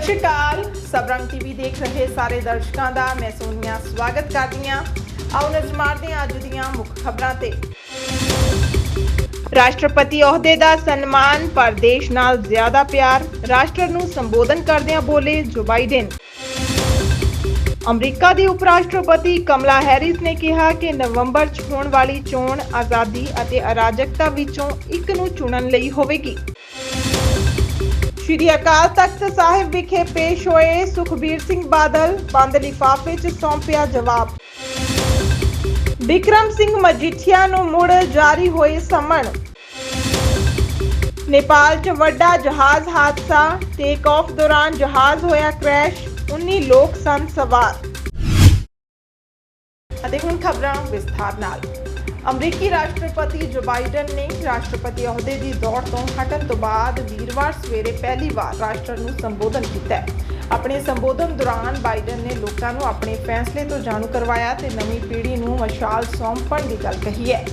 ਸ਼੍ਰੀ ਅਕਾਲ। ਸਬਰੰਗ TV ਦੇਖ ਰਹੇ ਸਾਰੇ ਦਰਸ਼ਕਾਂ ਦਾ, ਮੈਂ ਸੋਨੀਆ, ਸਵਾਗਤ ਕਰਦੀ ਹਾਂ। ਆਓ ਨਜ਼ਰ ਮਾਰਦੇ ਹਾਂ ਅੱਜ ਦੀਆਂ ਮੁੱਖ ਖਬਰਾਂ ਤੇ। ਰਾਸ਼ਟਰਪਤੀ ਅਹੁਦੇ ਦਾ ਸਨਮਾਨ, ਪਰ ਦੇਸ਼ ਨਾਲ ਜ਼ਿਆਦਾ ਪਿਆਰ। ਰਾਸ਼ਟਰ ਨੂੰ ਸੰਬੋਧਨ ਕਰਦਿਆਂ ਬੋਲੇ ਜੋ ਬਾਈਡਨ। ਅਮਰੀਕਾ ਦੀ ਉਪ ਰਾਸ਼ਟਰਪਤੀ ਕਮਲਾ ਹੈਰਿਸ ਨੇ ਕਿਹਾ ਕਿ ਨਵੰਬਰ 'ਚ ਹੋਣ ਵਾਲੀ ਚੋਣ ਆਜ਼ਾਦੀ ਅਤੇ ਅਰਾਜਕਤਾ ਵਿੱਚੋਂ ਇੱਕ ਨੂੰ ਚੁਣਨ ਲਈ ਹੋਵੇਗੀ। ਸ਼੍ਰੀ ਅਕਾਲ ਤਖਤ ਸਾਹਿਬ ਵਿਖੇ ਪੇਸ਼ ਹੋਏ ਸੁਖਬੀਰ ਸਿੰਘ ਬਾਦਲ ਬੰਦ ਲਿਫਾਫੇ 'ਚ ਸੌਂਪਿਆ ਜਵਾਬ। ਵਿਕਰਮ ਸਿੰਘ ਮਜੀਠੀਆ ਨੂੰ ਮੁੜ ਜਾਰੀ ਹੋਏ ਸਮਨ। ਨੇਪਾਲ 'ਚ ਵੱਡਾ ਜਹਾਜ਼ ਹਾਦਸਾ ਟੇਕ ਆਫ ਦੌਰਾਨ ਜਹਾਜ਼ ਹੋਇਆ ਕ੍ਰੈਸ਼ 19 ਲੋਕ ਸਨ ਸਵਾਰ। ਅਤੇ ਹੁਣ ਖਬਰਾਂ ਵਿਸਥਾਰ ਨਾਲ। ਅਮਰੀਕੀ ਰਾਸ਼ਟਰਪਤੀ ਜੋ ਬਾਈਡਨ ਨੇ ਰਾਸ਼ਟਰਪਤੀ ਅਹੁਦੇ ਦੀ ਦੌੜ ਤੋਂ ਹਟਣ ਤੋਂ ਬਾਅਦ ਵੀਰਵਾਰ ਸਵੇਰੇ ਪਹਿਲੀ ਵਾਰ ਰਾਸ਼ਟਰ ਨੂੰ ਸੰਬੋਧਨ ਕੀਤਾ ਆਪਣੇ ਸੰਬੋਧਨ ਦੌਰਾਨ ਬਾਈਡਨ ਨੇ ਲੋਕਾਂ ਨੂੰ ਆਪਣੇ ਫੈਸਲੇ ਤੋਂ ਜਾਣੂ ਕਰਵਾਇਆ ਤੇ ਨਵੀਂ ਪੀੜ੍ਹੀ ਨੂੰ ਮਸ਼ਾਲ ਸੌਂਪਣ ਦੀ ਗੱਲ ਕਹੀ ਹੈ।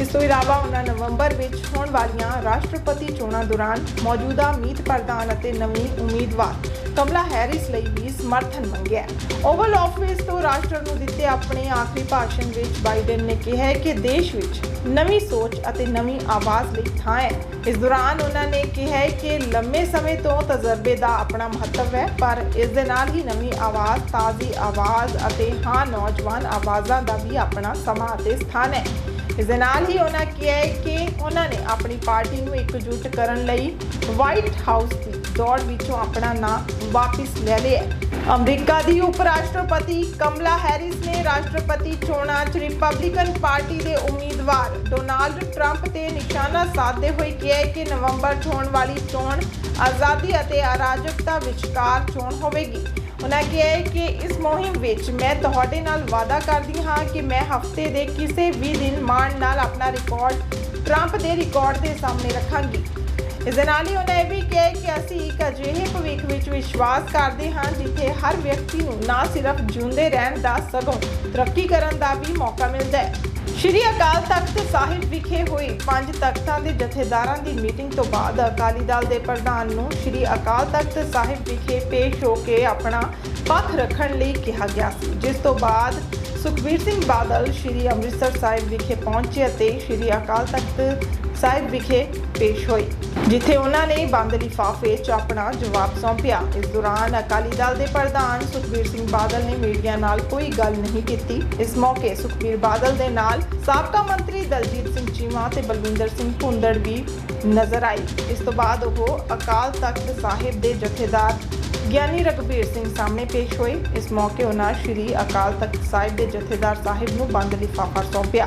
ਇਸ ਤੋਂ ਇਲਾਵਾ ਉਹਨਾਂ ਨਵੰਬਰ ਵਿੱਚ ਹੋਣ ਵਾਲੀਆਂ ਰਾਸ਼ਟਰਪਤੀ ਚੋਣਾਂ ਦੌਰਾਨ ਮੌਜੂਦਾ ਮੀਤ ਪ੍ਰਧਾਨ ਅਤੇ ਨਵੀਂ ਉਮੀਦਵਾਰ ਕਮਲਾ ਹੈਰਿਸ ਲਈ ਵੀ ਸਮਰਥਨ ਮੰਗਿਆ। ਓਵਲ ਆਫਿਸ ਤੋਂ ਰਾਸ਼ਟਰ ਨੂੰ ਦਿੱਤੇ ਆਪਣੇ ਆਖਰੀ ਭਾਸ਼ਣ ਵਿੱਚ ਬਾਈਡਨ ਨੇ ਕਿਹਾ ਕਿ ਦੇਸ਼ ਵਿੱਚ ਨਵੀਂ ਸੋਚ ਅਤੇ ਨਵੀਂ ਆਵਾਜ਼ ਲਈ ਥਾਂ ਹੈ। ਇਸ ਦੌਰਾਨ ਉਹਨਾਂ ਨੇ ਕਿਹਾ ਕਿ ਲੰਮੇ ਸਮੇਂ ਤੋਂ ਤਜਰਬੇ ਦਾ ਆਪਣਾ ਮਹੱਤਵ ਹੈ, ਪਰ ਇਸ ਦੇ ਨਾਲ ਹੀ ਨਵੀਂ ਆਵਾਜ਼, ਤਾਜ਼ੀ ਆਵਾਜ਼ ਅਤੇ ਹਾਂ, ਨੌਜਵਾਨ ਆਵਾਜ਼ਾਂ ਦਾ ਵੀ ਆਪਣਾ ਸਮਾਂ ਅਤੇ ਸਥਾਨ ਹੈ। ਇਸ ਦੇ ਨਾਲ ਹੀ ਉਹਨਾਂ ਕਿਹਾ ਹੈ ਕਿ ਉਹਨਾਂ ਨੇ ਆਪਣੀ ਪਾਰਟੀ ਨੂੰ ਇਕਜੁੱਟ ਕਰਨ ਲਈ ਵਾਈਟ ਹਾਊਸ ਦੀ ਦੌੜ ਵਿੱਚੋਂ ਆਪਣਾ ਨਾਂ ਵਾਪਸ ਲੈ ਲਿਆ ਅਮਰੀਕਾ ਦੀ ਉਪ ਰਾਸ਼ਟਰਪਤੀ ਕਮਲਾ ਹੈਰਿਸ ਨੇ ਰਾਸ਼ਟਰਪਤੀ ਚੋਣਾਂ 'ਚ ਰਿਪਬਲਿਕਨ ਪਾਰਟੀ ਦੇ ਉਮੀਦਵਾਰ ਡੋਨਾਲਡ ਟਰੰਪ ਤੇ ਨਿਸ਼ਾਨਾ ਸਾਧਦੇ ਹੋਏ ਕਿਹਾ ਕਿ ਨਵੰਬਰ 'ਚ ਹੋਣ ਵਾਲੀ ਚੋਣ ਆਜ਼ਾਦੀ ਅਤੇ ਅਰਾਜਕਤਾ ਵਿਚਕਾਰ ਚੋਣ ਹੋਵੇਗੀ। ਉਹਨਾਂ ਕਿਹਾ ਕਿ ਇਸ ਮੁਹਿੰਮ ਵਿੱਚ ਮੈਂ ਤੁਹਾਡੇ ਨਾਲ ਵਾਅਦਾ ਕਰਦੀ ਹਾਂ ਕਿ ਮੈਂ ਹਫ਼ਤੇ ਦੇ ਕਿਸੇ ਵੀ ਦਿਨ ਮਾਣ ਨਾਲ ਆਪਣਾ ਰਿਕਾਰਡ ਟਰੰਪ ਦੇ ਰਿਕਾਰਡ ਦੇ ਸਾਹਮਣੇ ਰੱਖਾਂਗੀ। ਇਸ ਦੇ ਨਾਲ ਹੀ ਉਹਨਾਂ ਇਹ ਵੀ ਕਿਹਾ ਕਿ ਅਸੀਂ ਇੱਕ ਅਜਿਹੇ ਭਵਿੱਖ ਵਿੱਚ ਵਿਸ਼ਵਾਸ ਕਰਦੇ ਹਾਂ ਜਿੱਥੇ ਹਰ ਵਿਅਕਤੀ ਨੂੰ ਨਾ ਸਿਰਫ ਜਿਉਂਦੇ ਰਹਿਣ ਦਾ ਸਗੋਂ ਤਰੱਕੀ ਕਰਨ ਦਾ ਵੀ ਮੌਕਾ ਮਿਲਦਾ ਹੈ। ਸ਼੍ਰੀ ਅਕਾਲ ਤਖਤ ਸਾਹਿਬ ਵਿਖੇ ਹੋਈ ਪੰਜ ਤਖਤਾਂ ਦੇ ਜਥੇਦਾਰਾਂ ਦੀ ਮੀਟਿੰਗ ਤੋਂ ਬਾਅਦ ਅਕਾਲੀ ਦਲ ਦੇ ਪ੍ਰਧਾਨ ਨੂੰ ਸ਼੍ਰੀ ਅਕਾਲ ਤਖਤ ਸਾਹਿਬ ਵਿਖੇ ਪੇਸ਼ ਹੋ ਕੇ ਆਪਣਾ ਪੱਖ ਰੱਖਣ ਲਈ ਕਿਹਾ ਗਿਆ ਸੀ। ਜਿਸ ਤੋਂ ਬਾਅਦ ਸੁਖਬੀਰ ਸਿੰਘ ਬਾਦਲ ਸ਼੍ਰੀ ਅੰਮ੍ਰਿਤਸਰ ਸਾਹਿਬ ਵਿਖੇ ਪਹੁੰਚੇ ਅਤੇ ਸ਼੍ਰੀ ਅਕਾਲ ਤਖਤ ਸਾਹਿਬ ਵਿਖੇ ਪੇਸ਼ ਹੋਏ। ਜਿੱਥੇ ਉਹਨਾਂ ਨੇ ਬੰਦ ਲਿਫਾਫੇ 'ਚ ਆਪਣਾ ਜਵਾਬ ਸੌਂਪਿਆ। ਇਸ ਦੌਰਾਨ ਅਕਾਲੀ ਦਲ ਦੇ ਪ੍ਰਧਾਨ ਸੁਖਬੀਰ ਸਿੰਘ ਬਾਦਲ ਨੇ ਮੀਡੀਆ ਨਾਲ ਕੋਈ ਗੱਲ ਨਹੀਂ ਕੀਤੀ। ਇਸ ਮੌਕੇ ਸੁਖਬੀਰ ਬਾਦਲ ਦੇ ਨਾਲ ਸਾਬਕਾ ਮੰਤਰੀ ਦਲਜੀਤ ਸਿੰਘ ਚੀਮਾ ਤੇ ਬਲਵਿੰਦਰ ਸਿੰਘ ਭੁੰਦੜ ਵੀ ਨਜ਼ਰ ਆਈ ਇਸ ਤੋਂ ਬਾਅਦ ਉਹ ਅਕਾਲ ਤਖਤ ਸਾਹਿਬ ਦੇ ਜਥੇਦਾਰ ਗਿਆਨੀ ਰਘਬੀਰ ਸਿੰਘ ਸਾਹਮਣੇ ਪੇਸ਼ ਹੋਏ। ਇਸ ਮੌਕੇ ਉਹਨਾਂ ਸ਼੍ਰੀ ਅਕਾਲ ਤਖਤ ਸਾਹਿਬ ਦੇ ਜਥੇਦਾਰ ਸਾਹਿਬ ਨੂੰ ਬੰਦ ਲਿਫਾਫਾ ਸੌਂਪਿਆ।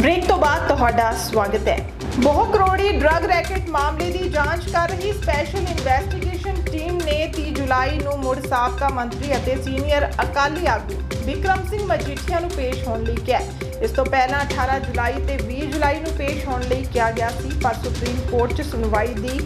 ਬ੍ਰੇਕ ਤੋਂ ਬਾਅਦ ਤੁਹਾਡਾ ਸਵਾਗਤ ਹੈ। ਬਹੁ ਕਰੋੜੀ ਡਰੱਗ ਰੈਕੇਟ ਮਾਮਲੇ ਦੀ ਜਾਂਚ ਕਰ ਰਹੀ ਸਪੈਸ਼ਲ ਇਨਵੈਸਟੀਗੇਸ਼ਨ ਟੀਮ ਨੇ 30 ਜੁਲਾਈ ਨੂੰ ਮੁੜ ਸਾਬਕਾ ਮੰਤਰੀ ਅਤੇ ਸੀਨੀਅਰ ਅਕਾਲੀ ਆਗੂ ਵਿਕਰਮ ਸਿੰਘ ਮਜੀਠੀਆ ਨੂੰ ਪੇਸ਼ ਹੋਣ ਲਈ ਕਿਹਾ। ਇਸ ਤੋਂ ਪਹਿਲਾਂ 18 ਜੁਲਾਈ ਤੇ 20 ਜੁਲਾਈ ਨੂੰ ਪੇਸ਼ ਹੋਣ ਲਈ ਕਿਹਾ ਗਿਆ ਸੀ, ਪਰ ਸੁਪਰੀਮ ਕੋਰਟ 'ਚ ਸੁਣਵਾਈ ਦੀ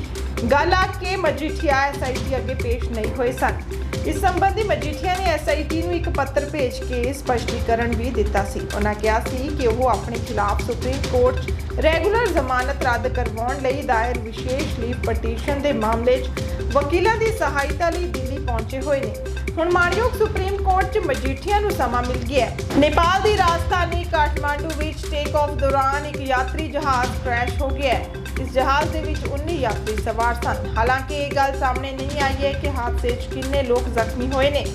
ਗੱਲ ਆ ਕੇ ਮਜੀਠੀਆ ਐਸਆਈਟੀ ਅੱਗੇ ਪੇਸ਼ ਨਹੀਂ ਹੋਏ ਸਨ। ਇਸ ਸੰਬੰਧੀ ਮਜੀਠੀਆ ਨੇ ਐਸਆਈਟੀ ਨੂੰ ਇੱਕ ਪੱਤਰ ਭੇਜ ਕੇ ਸਪਸ਼ਟੀਕਰਨ ਵੀ ਦਿੱਤਾ ਸੀ। ਉਹਨਾਂ ਕਿਹਾ ਸੀ ਕਿ ਉਹ ਆਪਣੇ ਖਿਲਾਫ ਸੁਪਰੀਮ ਕੋਰਟ 'ਚ ਰੈਗੂਲਰ ਜ਼ਮਾਨਤ ਰੱਦ ਕਰਵਾਉਣ ਲਈ ਦਾਇਰ ਵਿਸ਼ੇਸ਼ ਲੀਵ ਪਟੀਸ਼ਨ ਦੇ ਮਾਮਲੇ 'ਚ ਵਕੀਲਾਂ ਦੀ ਸਹਾਇਤਾ ਲਈ ਦਿੱਲੀ ਪਹੁੰਚੇ ਹੋਏ ਨੇ। ਹੁਣ ਮਾਣਯੋਗ ਸੁਪਰੀਮ ਕੋਰਟ 'ਚ ਮਜੀਠੀਆ ਨੂੰ ਸਮਾਂ ਮਿਲ ਗਿਆ ਹੈ। ਨੇਪਾਲ ਦੀ ਰਾਜਧਾਨੀ ਕਾਠਮਾਂਡੂ ਵਿੱਚ ਟੇਕ ਆਫ ਦੌਰਾਨ ਇੱਕ ਯਾਤਰੀ ਜਹਾਜ਼ ਕ੍ਰੈਸ਼ ਹੋ ਗਿਆ ਹੈ। ਇਸ ਜਹਾਜ਼ ਦੇ ਵਿੱਚ 19 ਯਾਤਰੀ ਸਵਾਰ ਸਨ। ਹਾਲਾਂਕਿ ਇਹ ਗੱਲ ਸਾਹਮਣੇ ਨਹੀਂ ਆਈ ਹੈ ਕਿ ਹਾਦਸੇ 'ਚ ਕਿੰਨੇ ਲੋਕ ਜ਼ਖਮੀ ਹੋਏ ਨੇ।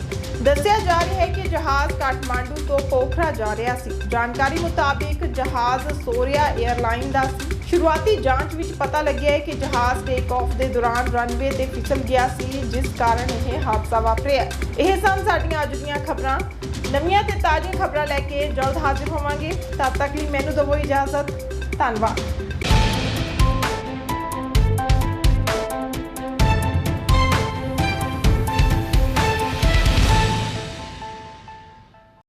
ਦੱਸਿਆ ਜਾ ਰਿਹਾ ਹੈ ਕਿ ਜਹਾਜ਼ ਕਾਠਮਾਂਡੂ ਤੋਂ ਪੋਖਰਾ ਜਾ ਰਿਹਾ ਸੀ। ਜਾਣਕਾਰੀ ਮੁਤਾਬਿਕ ਜਹਾਜ਼ ਸੋਰੀਆ 에ਅਰਲਾਈਨ ਦਾ ਸੀ। ਸ਼ੁਰੂਆਤੀ ਜਾਂਚ ਵਿੱਚ ਪਤਾ ਲੱਗਿਆ ਹੈ ਕਿ ਜਹਾਜ਼ ਟੇਕ ਆਫ ਦੇ ਦੌਰਾਨ ਰਨਵੇ ਤੇ ਫਿਸਲ ਗਿਆ ਸੀ, ਜਿਸ ਕਾਰਨ ਇਹ ਹਾਦਸਾ ਵਾਪਰਿਆ। ਇਹ ਸਨ ਸਾਡੀਆਂ ਅੱਜ ਦੀਆਂ ਖਬਰਾਂ। ਨਵੀਆਂ ਤੇ ਤਾਜ਼ੀਆਂ ਖਬਰਾਂ ਲੈ ਕੇ ਜਲਦ ਹਾਜ਼ਰ ਹੋਵਾਂਗੇ। ਤਦ ਤੱਕ ਲਈ ਮੈਨੂੰ ਦਿਓ ਇਜਾਜ਼ਤ। ਧੰਨਵਾਦ।